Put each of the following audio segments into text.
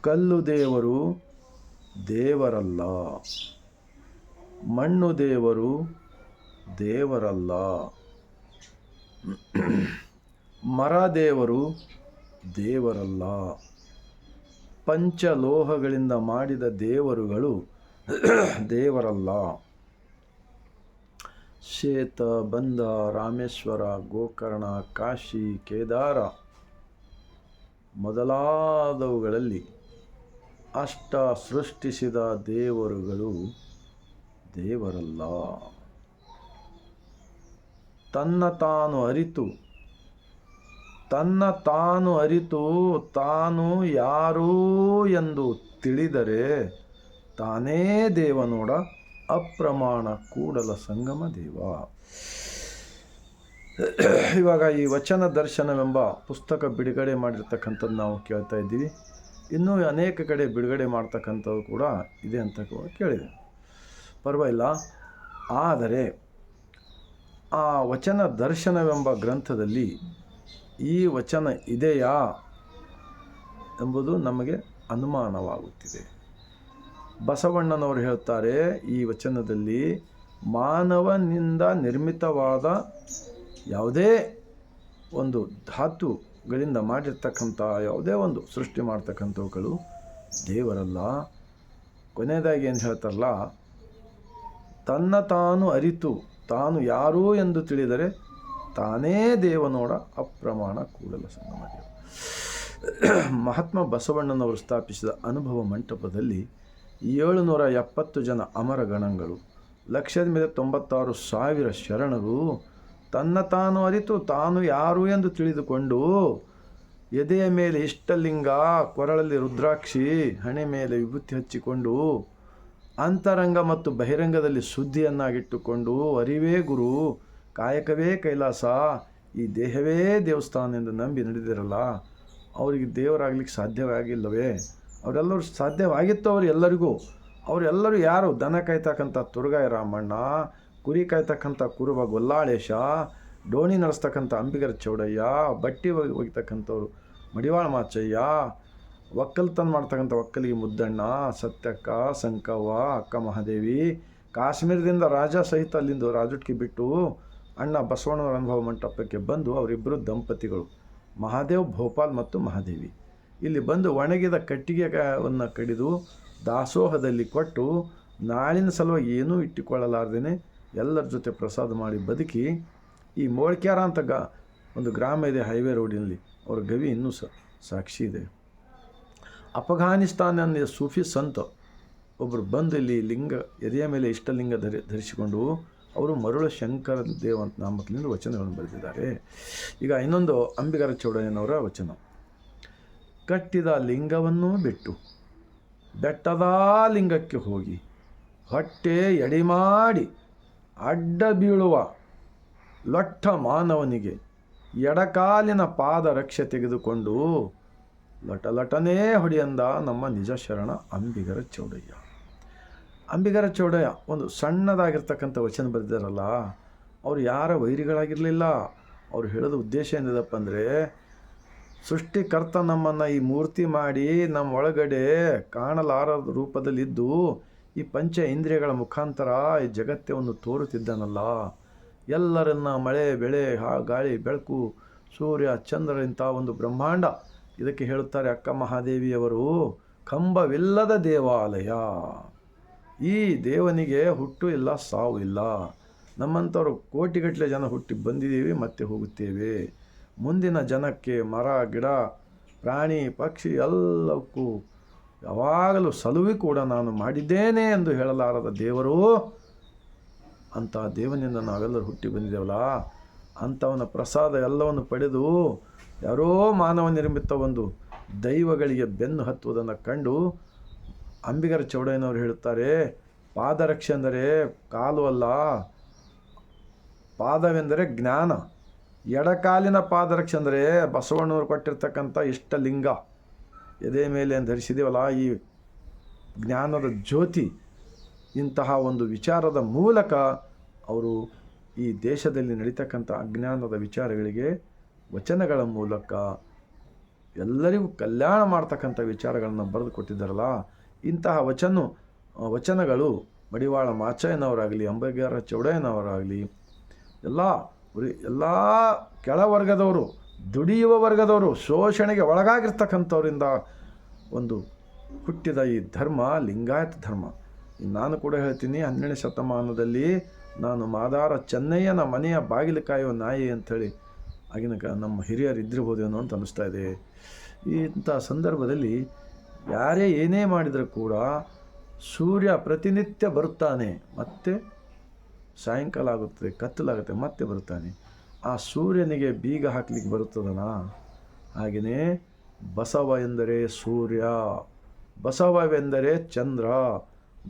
ಕಲ್ಲು ದೇವರು ದೇವರಲ್ಲ. ಮಣ್ಣು ದೇವರು ದೇವರಲ್ಲ. ಮರ ದೇವರು ದೇವರಲ್ಲ. ಪಂಚಲೋಹಗಳಿಂದ ಮಾಡಿದ ದೇವರುಗಳು ದೇವರಲ್ಲ. ಶ್ವೇತ ಬಂಧ ರಾಮೇಶ್ವರ, ಗೋಕರ್ಣ, ಕಾಶಿ, ಕೇದಾರ ಮೊದಲಾದವುಗಳಲ್ಲಿ ಅಷ್ಟ ಸೃಷ್ಟಿಸಿದ ದೇವರುಗಳು ದೇವರಲ್ಲ. ತನ್ನ ತಾನು ಅರಿತು, ತನ್ನ ತಾನು ಅರಿತು ತಾನು ಯಾರು ಎಂದು ತಿಳಿದರೆ ತಾನೇ ದೇವನೋಡ ಅಪ್ರಮಾಣ ಕೂಡಲ ಸಂಗಮ ದೇವ. ಇವಾಗ ಈ ವಚನ ದರ್ಶನವೆಂಬ ಪುಸ್ತಕ ಬಿಡುಗಡೆ ಮಾಡಿರ್ತಕ್ಕಂಥದ್ದು ನಾವು ಕೇಳ್ತಾ ಇದ್ದೀವಿ. ಇನ್ನೂ ಅನೇಕ ಕಡೆ ಬಿಡುಗಡೆ ಮಾಡ್ತಕ್ಕಂಥವು ಕೂಡ ಇದೆ ಅಂತ ಕೇಳಿದೆ. ಪರವಾಗಿಲ್ಲ. ಆದರೆ ಆ ವಚನ ದರ್ಶನವೆಂಬ ಗ್ರಂಥದಲ್ಲಿ ಈ ವಚನ ಇದೆಯಾ ಎಂಬುದು ನಮಗೆ ಅನುಮಾನವಾಗುತ್ತಿದೆ. ಬಸವಣ್ಣನವರು ಹೇಳ್ತಾರೆ ಈ ವಚನದಲ್ಲಿ ಮಾನವನಿಂದ ನಿರ್ಮಿತವಾದ ಯಾವುದೇ ಒಂದು ಧಾತುಗಳಿಂದ ಮಾಡಿರ್ತಕ್ಕಂಥ ಯಾವುದೇ ಒಂದು ಸೃಷ್ಟಿ ಮಾಡ್ತಕ್ಕಂಥವುಗಳು ದೇವರಲ್ಲ. ಕೊನೆಯದಾಗಿ ಏನು ಹೇಳ್ತಾರಲ್ಲ, ತನ್ನ ತಾನು ಅರಿತು, ತಾನು ಯಾರು ಎಂದು ತಿಳಿದರೆ ತಾನೇ ದೇವನೋಡ ಅಪ್ರಮಾಣ ಕೂಡಲ ಸಂಗಮದೇವ. ಮಹಾತ್ಮ ಬಸವಣ್ಣನವರು ಸ್ಥಾಪಿಸಿದ ಅನುಭವ ಮಂಟಪದಲ್ಲಿ ಏಳುನೂರ ಎಪ್ಪತ್ತು ಜನ ಅಮರ ಗಣಗಳು, ಲಕ್ಷದ ಮೇಲೆ ತೊಂಬತ್ತಾರು ಸಾವಿರ ಶರಣರು ತನ್ನ ತಾನು ಅರಿತು ತಾನು ಯಾರು ಎಂದು ತಿಳಿದುಕೊಂಡು ಎದೆಯ ಮೇಲೆ ಇಷ್ಟಲಿಂಗ, ಕೊರಳಲ್ಲಿ ರುದ್ರಾಕ್ಷಿ, ಹಣೆ ಮೇಲೆ ವಿಭೂತಿ ಹಚ್ಚಿಕೊಂಡು ಅಂತರಂಗ ಮತ್ತು ಬಹಿರಂಗದಲ್ಲಿ ಸುದ್ದಿಯನ್ನಾಗಿಟ್ಟುಕೊಂಡು ಅರಿವೇ ಗುರು, ಕಾಯಕವೇ ಕೈಲಾಸ, ಈ ದೇಹವೇ ದೇವಸ್ಥಾನ ಎಂದು ನಂಬಿ ನಡೆದಿರಲ್ಲ. ಅವರಿಗೆ ದೇವರಾಗ್ಲಿಕ್ಕೆ ಸಾಧ್ಯವಾಗಿಲ್ಲವೇ? ಅವರೆಲ್ಲರೂ ಸಾಧ್ಯವಾಗಿತ್ತು ಅವರು ಎಲ್ಲರಿಗೂ. ಅವರೆಲ್ಲರೂ ಯಾರು? ದನ ಕಾಯ್ತಕ್ಕಂಥ ತುರುಗಾಯ ರಾಮಣ್ಣ ಕುರಿ ಕಾಯ್ತಕ್ಕಂಥ ಕುರುಬ ಗೊಲ್ಲಾಳೇಶ, ಡೋಣಿ ನಡೆಸ್ತಕ್ಕಂಥ ಅಂಬಿಗರ ಚೌಡಯ್ಯ, ಬಟ್ಟಿ ಒಗಿ, ಒಗಿತಕ್ಕಂಥವ್ರು ಮಡಿವಾಳ ಮಾಚಯ್ಯ, ಒಕ್ಕಲ್ತನ ಮಾಡ್ತಕ್ಕಂಥ ಒಕ್ಕಲಿಗೆ ಮುದ್ದಣ್ಣ, ಸತ್ಯಕ್ಕ, ಸಂಕವ್ವ, ಅಕ್ಕ ಮಹಾದೇವಿ, ಕಾಶ್ಮೀರದಿಂದ ರಾಜ ಸಹಿತ ಅಲ್ಲಿಂದ ರಾಜುಟ್ಕಿ ಬಿಟ್ಟು ಅಣ್ಣ ಬಸವಣ್ಣವರ ಅನುಭವ ಮಂಟಪಕ್ಕೆ ಬಂದು ಅವರಿಬ್ಬರು ದಂಪತಿಗಳು ಮಹಾದೇವ್, ಭೋಪಾಲ್ ಮತ್ತು ಮಹಾದೇವಿ. ಇಲ್ಲಿ ಬಂದು ಒಣಗಿದ ಕಟ್ಟಿಗೆವನ್ನು ಕಡಿದು ದಾಸೋಹದಲ್ಲಿ ಕೊಟ್ಟು ನಾಳಿನ ಸಲುವಾಗಿ ಏನೂ ಇಟ್ಟುಕೊಳ್ಳಲಾರ್ದೇ ಎಲ್ಲರ ಜೊತೆ ಪ್ರಸಾದ ಮಾಡಿ ಬದುಕಿ, ಈ ಮೋಳ್ಕ್ಯಾರ ಅಂತ ಗ, ಒಂದು ಗ್ರಾಮ ಇದೆ ಹೈವೇ ರೋಡಿನಲ್ಲಿ. ಅವ್ರ ಗವಿ ಇನ್ನೂ ಸಾಕ್ಷಿ ಇದೆ. ಅಫಘಾನಿಸ್ತಾನ ಸೂಫಿ ಸಂತ ಒಬ್ಬರು ಬಂದು ಇಲ್ಲಿ ಲಿಂಗ, ಎದೆಯ ಮೇಲೆ ಇಷ್ಟಲಿಂಗ ಧರಿ, ಧರಿಸಿಕೊಂಡು ಅವರು ಮರುಳ ಶಂಕರ ದೇವ ಅಂತ ನಾಮಕಲಿಂದ ವಚನಗಳನ್ನು ಬರೆದಿದ್ದಾರೆ. ಈಗ ಇನ್ನೊಂದು ಅಂಬಿಗರ ಚೌಡಯ್ಯನವರ ವಚನ. ಕಟ್ಟಿದ ಲಿಂಗವನ್ನು ಬಿಟ್ಟು ಬೆಟ್ಟದ ಲಿಂಗಕ್ಕೆ ಹೋಗಿ ಹೊಟ್ಟೆ ಎಡಿ ಮಾಡಿ ಅಡ್ಡ ಬೀಳುವ ಲೊಟ್ಟ ಮಾನವನಿಗೆ ಎಡಕಾಲಿನ ಪಾದ ರಕ್ಷೆ ತೆಗೆದುಕೊಂಡು ಲಟಲಟನೇ ಹೊಡೆಯಂದ ನಮ್ಮ ನಿಜ ಶರಣ ಅಂಬಿಗರ ಚೌಡಯ್ಯ. ಅಂಬಿಗರ ಚೌಡಯ್ಯ, ಒಂದು ಸಣ್ಣದಾಗಿರ್ತಕ್ಕಂಥ ವಚನ ಬರೆದಾರಲ್ಲ ಅವರು ಯಾರ ವೈರಿಗಳಾಗಿರಲಿಲ್ಲ. ಅವರು ಹೇಳೋದು ಉದ್ದೇಶ ಏನಿದಪ್ಪ ಅಂದರೆ, ಸೃಷ್ಟಿಕರ್ತ ನಮ್ಮನ್ನು ಈ ಮೂರ್ತಿ ಮಾಡಿ ನಮ್ಮ ಒಳಗಡೆ ಕಾಣಲಾರದ ರೂಪದಲ್ಲಿದ್ದು ಈ ಪಂಚ ಇಂದ್ರಿಯಗಳ ಮುಖಾಂತರ ಈ ಜಗತ್ತೇ ಒಂದು ತೋರುತ್ತಿದ್ದಾನಲ್ಲ. ಎಲ್ಲರನ್ನ ಮಳೆ, ಬೆಳೆ ಗಾಳಿ, ಬೆಳಕು, ಸೂರ್ಯ, ಚಂದ್ರ ಇಂಥ ಒಂದು ಬ್ರಹ್ಮಾಂಡ. ಇದಕ್ಕೆ ಹೇಳುತ್ತಾರೆ ಅಕ್ಕ ಮಹಾದೇವಿಯವರು, ಕಂಬವಿಲ್ಲದ ದೇವಾಲಯ. ಈ ದೇವನಿಗೆ ಹುಟ್ಟು ಇಲ್ಲ, ಸಾವು ಇಲ್ಲ. ನಮ್ಮಂಥವ್ರು ಕೋಟಿಗಟ್ಟಲೆ ಜನ ಹುಟ್ಟಿ ಬಂದಿದ್ದೀವಿ, ಮತ್ತೆ ಹೋಗುತ್ತೇವೆ. ಮುಂದಿನ ಜನಕ್ಕೆ ಮರ, ಗಿಡ, ಪ್ರಾಣಿ, ಪಕ್ಷಿ ಎಲ್ಲಕ್ಕೂ ಯಾವಾಗಲೂ ಸಲುವೆ ಕೂಡ ನಾನು ಮಾಡಿದ್ದೇನೆ ಎಂದು ಹೇಳಲಾರದ ದೇವರು ಅಂತ ದೇವನಿಂದ ನಾವೆಲ್ಲರೂ ಹುಟ್ಟಿ ಬಂದಿದ್ದೇವಲ್ಲ. ಅಂಥವನ ಪ್ರಸಾದ ಎಲ್ಲವನ್ನು ಪಡೆದು ಯಾರೋ ಮಾನವ ನಿರ್ಮಿತ ಒಂದು ದೈವಗಳಿಗೆ ಬೆನ್ನು ಹತ್ತುವುದನ್ನು ಕಂಡು ಅಂಬಿಗರ ಚೌಡಯ್ಯನವರು ಹೇಳುತ್ತಾರೆ, ಪಾದರಕ್ಷೆ ಅಂದರೆ ಕಾಲು ಅಲ್ಲ, ಪಾದವೆಂದರೆ ಜ್ಞಾನ. ಎಡಕಾಲಿನ ಪಾದರಕ್ಷೆ ಅಂದರೆ ಬಸವಣ್ಣವರು ಕೊಟ್ಟಿರ್ತಕ್ಕಂಥ ಇಷ್ಟಲಿಂಗ. ಎದೆ ಮೇಲೆ ಧರಿಸಿದೀವಲ್ಲ ಈ ಜ್ಞಾನದ ಜ್ಯೋತಿ, ಇಂತಹ ಒಂದು ವಿಚಾರದ ಮೂಲಕ ಅವರು ಈ ದೇಶದಲ್ಲಿ ನಡೀತಕ್ಕಂಥ ಅಜ್ಞಾನದ ವಿಚಾರಗಳಿಗೆ, ವಚನಗಳ ಮೂಲಕ ಎಲ್ಲರಿಗೂ ಕಲ್ಯಾಣ ಮಾಡ್ತಕ್ಕಂಥ ವಿಚಾರಗಳನ್ನು ಬರೆದು ಕೊಟ್ಟಿದ್ದಾರಲ್ಲ ಇಂತಹ ವಚನ, ವಚನಗಳು ಮಡಿವಾಳ ಮಾಚಯ್ಯನವರಾಗಲಿ ಅಂಬಗಾರ ಚೌಡಯ್ಯನವರಾಗಲಿ, ಎಲ್ಲ ಎಲ್ಲ ಕೆಳವರ್ಗದವರು ದುಡಿಯುವ ವರ್ಗದವರು ಶೋಷಣೆಗೆ ಒಳಗಾಗಿರ್ತಕ್ಕಂಥವರಿಂದ ಒಂದು ಹುಟ್ಟಿದ ಈ ಧರ್ಮ, ಲಿಂಗಾಯತ ಧರ್ಮ. ನಾನು ಕೂಡ ಹೇಳ್ತೀನಿ, ಹನ್ನೆರಡನೇ ಶತಮಾನದಲ್ಲಿ ನಾನು ಮಾದಾರ ಚೆನ್ನಯ್ಯನ ಮನೆಯ ಬಾಗಿಲು ಕಾಯುವ ನಾಯಿ ಅಂಥೇಳಿ ಆಗಿನ ಕ ನಮ್ಮ ಹಿರಿಯರು ಇದ್ದಿರ್ಬೋದೇನೋ ಅಂತ ಅನ್ನಿಸ್ತಾ ಇದೆ. ಇಂಥ ಸಂದರ್ಭದಲ್ಲಿ ಯಾರೇ ಏನೇ ಮಾಡಿದರೂ ಕೂಡ ಸೂರ್ಯ ಪ್ರತಿನಿತ್ಯ ಬರುತ್ತಾನೆ, ಮತ್ತೆ ಸಾಯಂಕಾಲ ಆಗುತ್ತದೆ, ಕತ್ತಲಾಗುತ್ತೆ, ಮತ್ತೆ ಬರುತ್ತಾನೆ. ಆ ಸೂರ್ಯನಿಗೆ ಬೀಗ ಹಾಕ್ಲಿಕ್ಕೆ ಬರುತ್ತದನ ಹಾಗೆಯೇ ಬಸವ ಎಂದರೆ ಸೂರ್ಯ, ಬಸವವೆಂದರೆ ಚಂದ್ರ,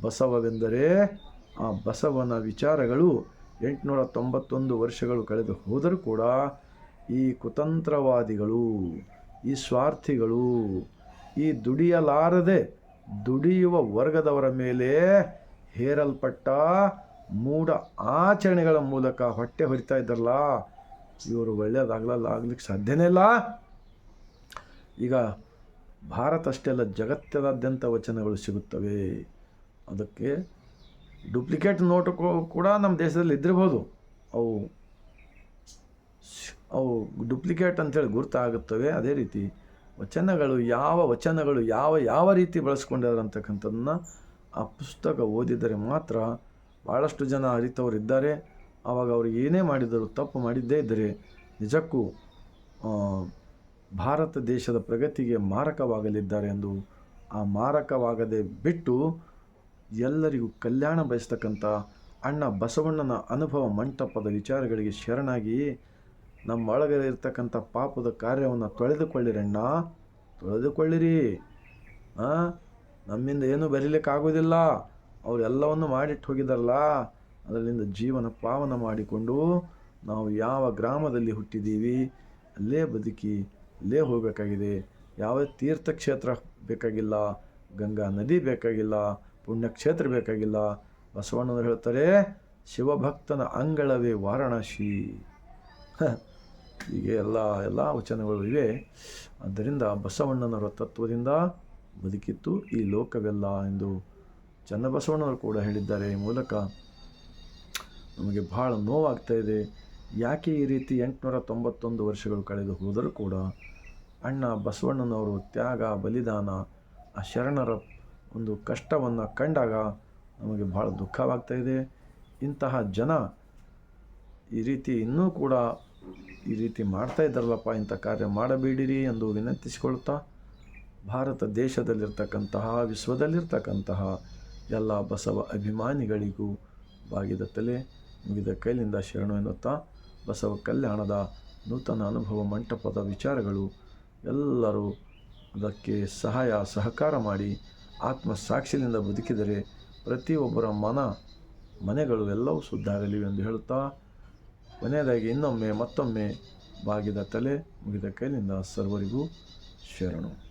ಬಸವವೆಂದರೆ ಆ ಬಸವನ ವಿಚಾರಗಳು ಎಂಟುನೂರ ತೊಂಬತ್ತೊಂದು ವರ್ಷಗಳು ಕಳೆದು ಹೋದರೂ ಕೂಡ ಈ ಕುತಂತ್ರವಾದಿಗಳು, ಈ ಸ್ವಾರ್ಥಿಗಳು, ಈ ದುಡಿಯಲಾರದೆ ದುಡಿಯುವ ವರ್ಗದವರ ಮೇಲೆ ಹೇರಲ್ಪಟ್ಟ ಮೂಢ ಆಚರಣೆಗಳ ಮೂಲಕ ಹೊಟ್ಟೆ ಹೊರಿತಾ ಇದ್ದಾರಲ್ಲ? ಇವರು ಒಳ್ಳೆಯದಾಗಲಲ್ಲ ಆಗ್ಲಿಕ್ಕೆ ಸಾಧ್ಯನೇ ಇಲ್ಲ. ಈಗ ಭಾರತ ಅಷ್ಟೆಲ್ಲ ಅಲ್ಲ ಜಗತ್ತದಾದ್ಯಂತ ವಚನಗಳು ಸಿಗುತ್ತವೆ. ಅದಕ್ಕೆ ಡೂಪ್ಲಿಕೇಟ್ ನೋಟು ಕೂಡ ನಮ್ಮ ದೇಶದಲ್ಲಿ ಇದ್ದಿರ್ಬೋದು. ಅವು ಅವು ಡೂಪ್ಲಿಕೇಟ್ ಅಂತೇಳಿ ಗುರುತಾಗುತ್ತವೆ. ಅದೇ ರೀತಿ ವಚನಗಳು ಯಾವ ವಚನಗಳು ಯಾವ ಯಾವ ರೀತಿ ಬಳಸ್ಕೊಂಡಿದ್ದಾರೆ ಅಂತಕ್ಕಂಥದ್ದನ್ನ ಆ ಪುಸ್ತಕ ಓದಿದರೆ ಮಾತ್ರ ಭಾಳಷ್ಟು ಜನ ಅರಿತವರು ಇದ್ದಾರೆ ಆವಾಗ ಅವರು ಏನೇ ಮಾಡಿದರೂ ತಪ್ಪು ಮಾಡಿದ್ದೇ ಇದ್ದರೆ ನಿಜಕ್ಕೂ ಭಾರತ ದೇಶದ ಪ್ರಗತಿಗೆ ಮಾರಕವಾಗಲಿದ್ದಾರೆ ಎಂದು ಆ ಮಾರಕವಾಗದೆ ಬಿಟ್ಟು ಎಲ್ಲರಿಗೂ ಕಲ್ಯಾಣ ಬಯಸ್ತಕ್ಕಂಥ ಅಣ್ಣ ಬಸವಣ್ಣನ ಅನುಭವ ಮಂಟಪದ ವಿಚಾರಗಳಿಗೆ ಶರಣಾಗಿ ನಮ್ಮ ಇರ್ತಕ್ಕಂಥ ಪಾಪದ ಕಾರ್ಯವನ್ನು ತೊಳೆದುಕೊಳ್ಳಿರಣ್ಣ ತೊಳೆದುಕೊಳ್ಳಿರಿ? ನಮ್ಮಿಂದ ಏನೂ ಬರೀಲಿಕ್ಕಾಗೋದಿಲ್ಲ ಅವರೆಲ್ಲವನ್ನು ಮಾಡಿಟ್ಟು ಹೋಗಿದಾರಲ್ಲ ಅದರಿಂದ ಜೀವನ ಪಾವನ ಮಾಡಿಕೊಂಡು ನಾವು ಯಾವ ಗ್ರಾಮದಲ್ಲಿ ಹುಟ್ಟಿದ್ದೀವಿ, ಅಲ್ಲೇ ಬದುಕಿ, ಅಲ್ಲೇ ಹೋಗಬೇಕಾಗಿದೆ. ಯಾವ ತೀರ್ಥಕ್ಷೇತ್ರ ಬೇಕಾಗಿಲ್ಲ, ಗಂಗಾ ನದಿ ಬೇಕಾಗಿಲ್ಲ, ಪುಣ್ಯಕ್ಷೇತ್ರ ಬೇಕಾಗಿಲ್ಲ. ಬಸವಣ್ಣನವರು ಹೇಳ್ತಾರೆ, ಶಿವಭಕ್ತನ ಅಂಗಳವೇ ವಾರಣಾಸಿ. ಹೀಗೆ ಎಲ್ಲ ಎಲ್ಲ ವಚನಗಳು ಇವೆ. ಆದ್ದರಿಂದ ಬಸವಣ್ಣನವರ ತತ್ವದಿಂದ ಬದುಕಿತ್ತು ಈ ಲೋಕವೆಲ್ಲ ಎಂದು ಚನ್ನಬಸವಣ್ಣವರು ಕೂಡ ಹೇಳಿದ್ದಾರೆ. ಈ ಮೂಲಕ ನಮಗೆ ಬಹಳ ನೋವಾಗ್ತಾ ಇದೆ. ಯಾಕೆ ಈ ರೀತಿ ಎಂಟುನೂರ ತೊಂಬತ್ತೊಂದು ವರ್ಷಗಳು ಕಳೆದು ಹೋದರೂ ಕೂಡ ಅಣ್ಣ ಬಸವಣ್ಣನವರು ತ್ಯಾಗ, ಬಲಿದಾನ, ಆ ಶರಣರ ಒಂದು ಕಷ್ಟವನ್ನು ಕಂಡಾಗ ನಮಗೆ ಬಹಳ ದುಃಖವಾಗ್ತಾ ಇದೆ. ಇಂತಹ ಜನ ಈ ರೀತಿ ಇನ್ನೂ ಕೂಡ ಈ ರೀತಿ ಮಾಡ್ತಾ ಇದ್ದಾರಲ್ಲಪ್ಪ, ಇಂಥ ಕಾರ್ಯ ಮಾಡಬೇಡಿರಿ ಎಂದು ವಿನಂತಿಸಿಕೊಳ್ತಾ ಭಾರತ ದೇಶದಲ್ಲಿರ್ತಕ್ಕಂತಹ, ವಿಶ್ವದಲ್ಲಿರ್ತಕ್ಕಂತಹ ಎಲ್ಲ ಬಸವ ಅಭಿಮಾನಿಗಳಿಗೂ ಬಾಗಿದ ತಲೆ. ಮುಗಿದ ಕೈಲಿಂದ ಶರಣು ಎನ್ನುತ್ತಾ ಬಸವ ಕಲ್ಯಾಣದ ನೂತನ ಅನುಭವ ಮಂಟಪದ ವಿಚಾರಗಳು ಎಲ್ಲರೂ ಅದಕ್ಕೆ ಸಹಾಯ ಸಹಕಾರ ಮಾಡಿ ಆತ್ಮ ಸಾಕ್ಷಿಯಿಂದ ಬದುಕಿದರೆ ಪ್ರತಿಯೊಬ್ಬರ ಮನ, ಮನೆಗಳು ಎಲ್ಲವೂ ಶುದ್ಧಾಗಲಿವೆ ಎಂದು ಹೇಳುತ್ತಾ ಕೊನೆಯದಾಗಿ ಇನ್ನೊಮ್ಮೆ ಮತ್ತೊಮ್ಮೆ ಬಾಗಿದ ತಲೆ ಮುಗಿದ ಕೈಲಿಂದ ಸರ್ವರಿಗೂ ಶರಣು.